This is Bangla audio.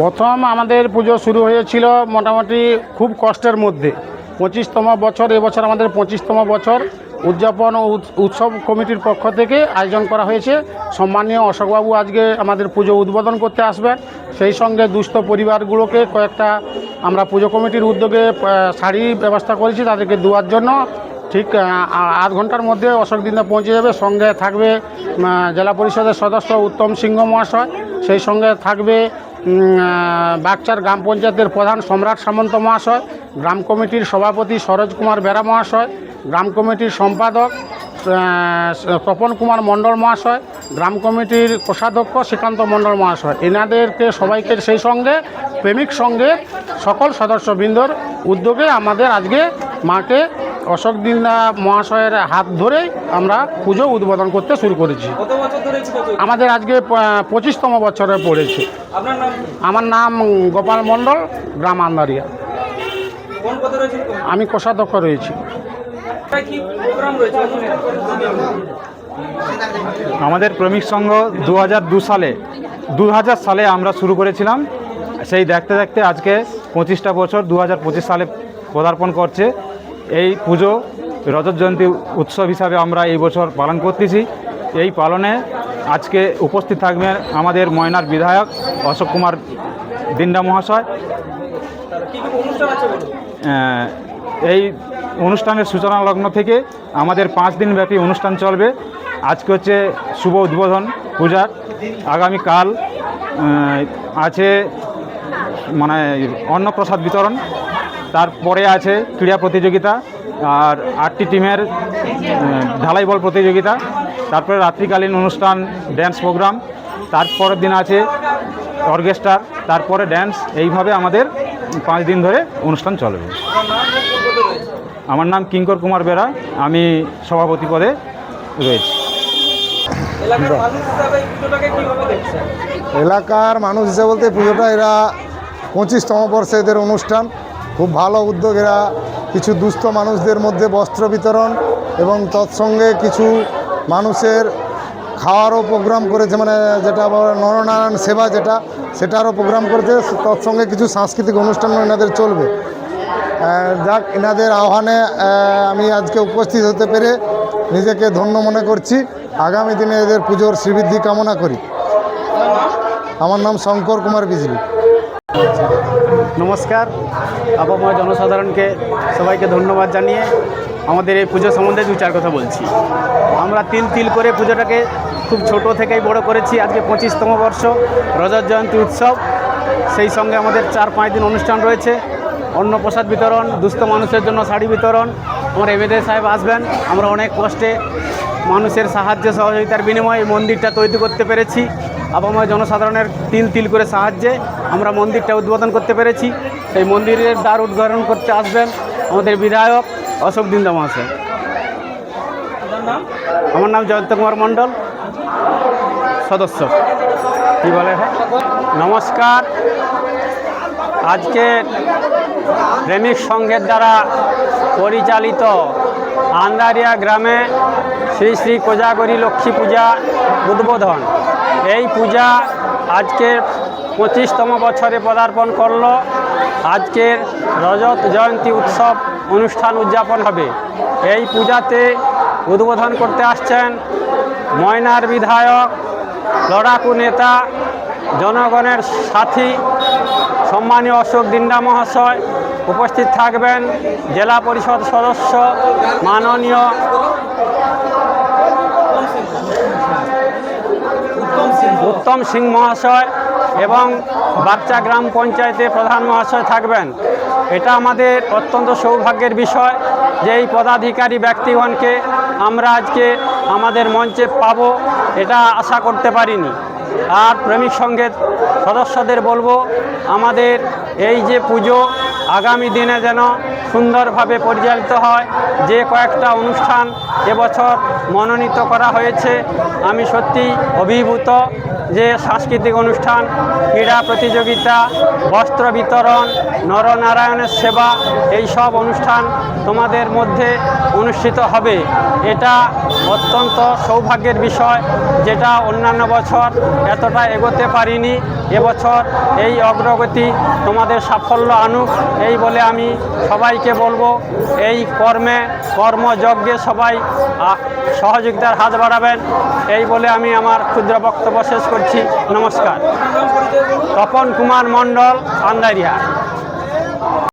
প্রথম আমাদের পুজো শুরু হয়েছিল মোটামুটি খুব কষ্টের মধ্যে। পঁচিশতম বছর, এবছর আমাদের পঁচিশতম বছর উদযাপন ও উৎসব কমিটির পক্ষ থেকে আয়োজন করা হয়েছে। সম্মানীয় অশোকবাবু আজকে আমাদের পুজো উদ্বোধন করতে আসবেন। সেই সঙ্গে দুস্থ পরিবারগুলোকে কয়েকটা আমরা পুজো কমিটির উদ্যোগে শাড়ি ব্যবস্থা করেছি তাদেরকে দেওয়ার জন্য। ঠিক আধ ঘণ্টার মধ্যে অশোক দিনে পৌঁছে যাবে। সঙ্গে থাকবে জেলা পরিষদের সদস্য উত্তম সিংহ মহাশয়। সেই সঙ্গে থাকবে বাগচার গ্রাম পঞ্চায়েতের প্রধান সম্রাট সামন্ত মহাশয়, গ্রাম কমিটির সভাপতি সরোজ কুমার বেরা মহাশয়, গ্রাম কমিটির সম্পাদক তপন কুমার মণ্ডল মহাশয়, গ্রাম কমিটির কোষাধ্যক্ষ শ্রীকান্ত মণ্ডল মহাশয়। এনাদেরকে সবাইকে সেই সঙ্গে, প্রেমিক সঙ্গে সকল সদস্যবৃন্দর উদ্যোগে আমাদের আজকে মাকে অশোক দিন্দা মহাশয়ের হাত ধরেই আমরা পুজো উদ্বোধন করতে শুরু করেছি। ধরে? আমাদের আজকে পঁচিশতম বছরে পড়েছে। আমার নাম গোপাল মণ্ডল গ্রাম আন্দারিয়া আমি কোষাধ্যক্ষ রয়েছি। কোথায় কি প্রোগ্রাম রয়েছে? আমাদের প্রেমিক সংঘ দু হাজার দু সালে দু হাজার সালে আমরা শুরু করেছিলাম। সেই দেখতে দেখতে আজকে পঁচিশটা বছর দু হাজার পঁচিশ সালে পদার্পণ করছে। এই পুজো, রজত জয়ন্তী উৎসব হিসাবে আমরা এই বছর পালন করতেছি। এই পালনে আজকে উপস্থিত থাকবেন আমাদের ময়নার বিধায়ক অশোক কুমার দিন্ডা মহাশয়। এই অনুষ্ঠানের সূচনা লগ্ন থেকে আমাদের পাঁচ দিনব্যাপী অনুষ্ঠান চলবে। আজকে হচ্ছে শুভ উদ্বোধন পূজার। আগামীকাল আছে মানে অন্নপ্রসাদ বিতরণ। তারপরে আছে ক্রীড়া প্রতিযোগিতা আর আটটি টিমের ঢালাই বল প্রতিযোগিতা, তারপরে রাত্রিকালীন অনুষ্ঠান ড্যান্স প্রোগ্রাম তারপরের দিন আছে অর্কেস্ট্রা তারপরে ড্যান্স এইভাবে আমাদের পাঁচ দিন ধরে অনুষ্ঠান চলবে আমার নাম কিঙ্কর কুমার বেরা, আমি সভাপতি পদে রয়েছি। এলাকার মানুষ হিসেবে বলতে পুজোটা এরা পঁচিশতম বর্ষে এদের অনুষ্ঠান। খুব ভালো উদ্যোগ এরা কিছু দুস্থ মানুষদের মধ্যে বস্ত্র বিতরণ এবং তৎসঙ্গে কিছু মানুষের খাওয়ারও প্রোগ্রাম করেছে মানে যেটা নরনারায়ণ সেবা যেটা, সেটারও প্রোগ্রাম করেছে, তৎসঙ্গে কিছু সাংস্কৃতিক অনুষ্ঠানও এনাদের চলবে। যাক, এনাদের আহ্বানে আমি আজকে উপস্থিত হতে পেরে নিজেকে ধন্য মনে করছি। আগামী দিনে এদের পুজোর শ্রীবৃদ্ধি কামনা করি। আমার নাম শঙ্কর কুমার বিজলি। নমস্কার। আবহাওয়া জনসাধারণকে সবাইকে ধন্যবাদ জানিয়ে আমাদের এই পুজো সম্বন্ধে দু চার কথা বলছি। আমরা তিল তিল করে পুজোটাকে খুব ছোট থেকেই বড় করেছি, আজকে পঁচিশতম বর্ষ, রজত জয়ন্তী উৎসব। সেই সঙ্গে আমাদের চার পাঁচ দিন অনুষ্ঠান রয়েছে, অন্নপ্রসাদ বিতরণ, দুস্থ মানুষের জন্য শাড়ি বিতরণ। আমার এমএলএ সাহেব আসবেন, আমরা অনেক কষ্টে মানুষের সাহায্য সহযোগিতার বিনিময়ে মন্দিরটা তৈরি করতে পেরেছি। আবহাওয়া জনসাধারণের তিল তিল করে সাহায্যে আমরা মন্দিরটা উদ্বোধন করতে পেরেছি। সেই মন্দিরের দ্বার উদ্ঘাটন করতে আসবেন আমাদের বিধায়ক অশোক দিন্দা মহাশয়। আমার নাম জয়ন্ত কুমার মণ্ডল সদস্য। কি বলে? নমস্কার। আজকে প্রেমিক সংঘের দ্বারা পরিচালিত আন্দারিয়া গ্রামে শ্রী শ্রী কোজাগরী লক্ষ্মী পূজা উদ্বোধন। এই পূজা আজকের পঁচিশতম বছরে পদার্পণ করল। আজকের রজত জয়ন্তী উৎসব অনুষ্ঠান উদযাপন হবে। এই পূজাতে উদ্বোধন করতে আসছেন ময়নার বিধায়ক, লড়াকু নেতা, জনগণের সাথী, সম্মানীয় অশোক দিন্ডা মহাশয় উপস্থিত থাকবেন। জেলা পরিষদ সদস্য, মাননীয় উত্তম সিং মহাশয় এবং বাচ্চা গ্রাম পঞ্চায়েতে প্রধান মহাশয় থাকবেন। এটা আমাদের অত্যন্ত সৌভাগ্যের বিষয় যে এই পদাধিকারী ব্যক্তিগণকে আমরা আজকে আমাদের মঞ্চে পাব, এটা আশা করতে পারিনি। আর প্রেমিক সংঘের সদস্যদের বলব, আমাদের এই যে পুজো আগামী দিনে যেন সুন্দরভাবে পরিচালিত হয়। যে কয়েকটা অনুষ্ঠান এবছর মনোনীত করা হয়েছে। আমি সত্যি অভিভূত যে সাংস্কৃতিক অনুষ্ঠান, ক্রীড়া প্রতিযোগিতা, বস্ত্র বিতরণ, নরনারায়ণের সেবা এই সব অনুষ্ঠান তোমাদের মধ্যে অনুষ্ঠিত হবে। এটা অত্যন্ত সৌভাগ্যের বিষয় যেটা অন্যান্য বছর এতটা এগোতে পারিনি। এবছর এই অগ্রগতি তোমাদের সাফল্য আনুক, এই বলে আমি সবাইকে বলব, এই কর্মে, কর্মযজ্ঞে সবাই সহযোগিতার হাত বাড়াবেন। এই বলে আমি আমার ক্ষুদ্র বক্তব্য শেষ করছি। নমস্কার। তপন কুমার মণ্ডল, আন্দারিয়া।